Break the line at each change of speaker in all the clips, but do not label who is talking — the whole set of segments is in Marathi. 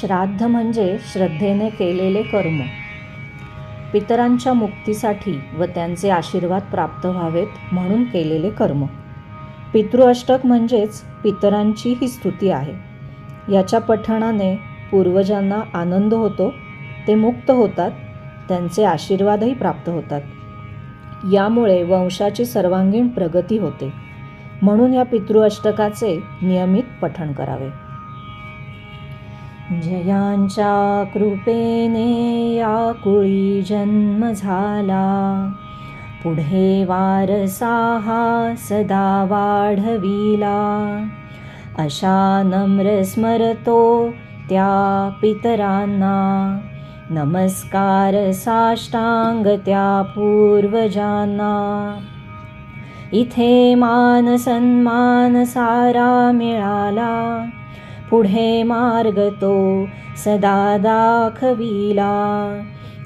श्राद्ध म्हणजे श्रद्धेने केलेले कर्म. पितरांच्या मुक्तीसाठी व त्यांचे आशीर्वाद प्राप्त व्हावेत म्हणून केलेले कर्म. पितृअष्टक म्हणजेच पितरांची ही स्तुती आहे. याच्या पठणाने पूर्वजांना आनंद होतो ते मुक्त होतात त्यांचे आशीर्वादही प्राप्त होतात. यामुळे वंशाची सर्वांगीण प्रगती होते. म्हणून या पितृअष्टकाचे नियमित पठण करावे. जयांच्या कृपेने या कुळी जन्म झाला. पुढे वारसा हा सदा वाढविला. अशा नम्र स्मरतो त्या पितरांना. नमस्कार साष्टांग त्या पूर्वजांना. इथे मान सन्मान सारा मिळाला. पुढे मार्ग तो सदा दाखविला.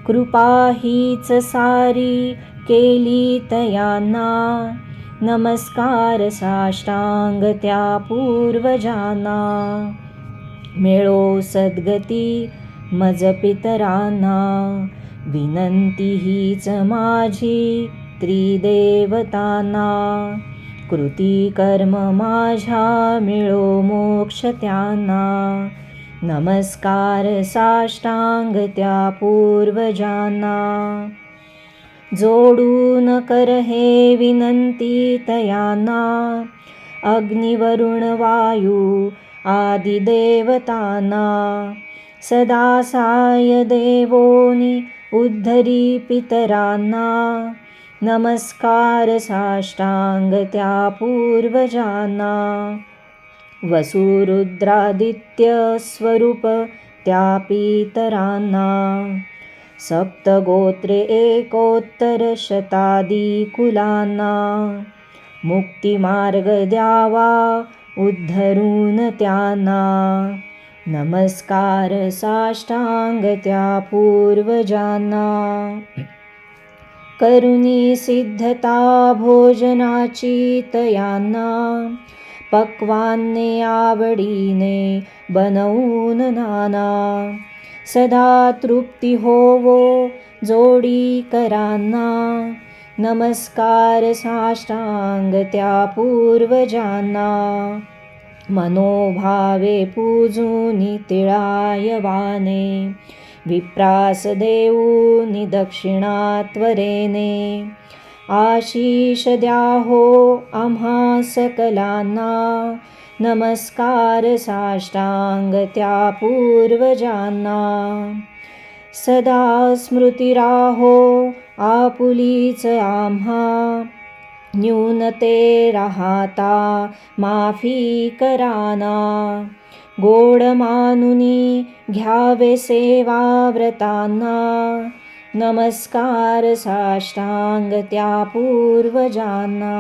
कृपा हीच सारी केली तयांना. नमस्कार साष्टांग त्या पूर्वजांना. मेळो सद्गती मज पितरांना. विनंती हीच माझी त्रिदेवतांना. कृती कर्म माझ्या मिळो मोक्ष त्यांना. नमस्कार साष्टांग त्या पूर्वजांना. जोडून कर हे विनंती तयांना. अग्निवरुण वायू आदिदेवतांना सदा साय देवोनी उद्धरी पितरांना. नमस्कार साष्टांग त्या पूर्वजांना वसुरुद्रादित्य स्वरूप त्या पितरांना सप्तगोत्रे एकोत्तर शतादी कुलांना। मुक्तिमार्ग द्यावा उद्धरून त्यांना। नमस्कार साष्टांग त्या पूर्वजांना करुणी सिद्धता भोजनाची तयांना पक्वान्ने आवडीने बनवून नाना. सदा तृप्ती होवो जोडी करांना. नमस्कार साष्टांग त्या पूर्वजांना. मनोभावे पूजूनी तिळायवाने. विप्रास देऊ निदक्षिणा त्वरेने आशीष द्याहो आम्हा सकलांना नमस्कार साष्टांग त्या पूर्वजांना. सदा स्मृती राहो आपुलीच आम्हा न्यूनते राहता माफी कराना गोड मानुनी घ्यावे सेवा व्रतांना नमस्कार साष्टांग त्या पूर्वजांना.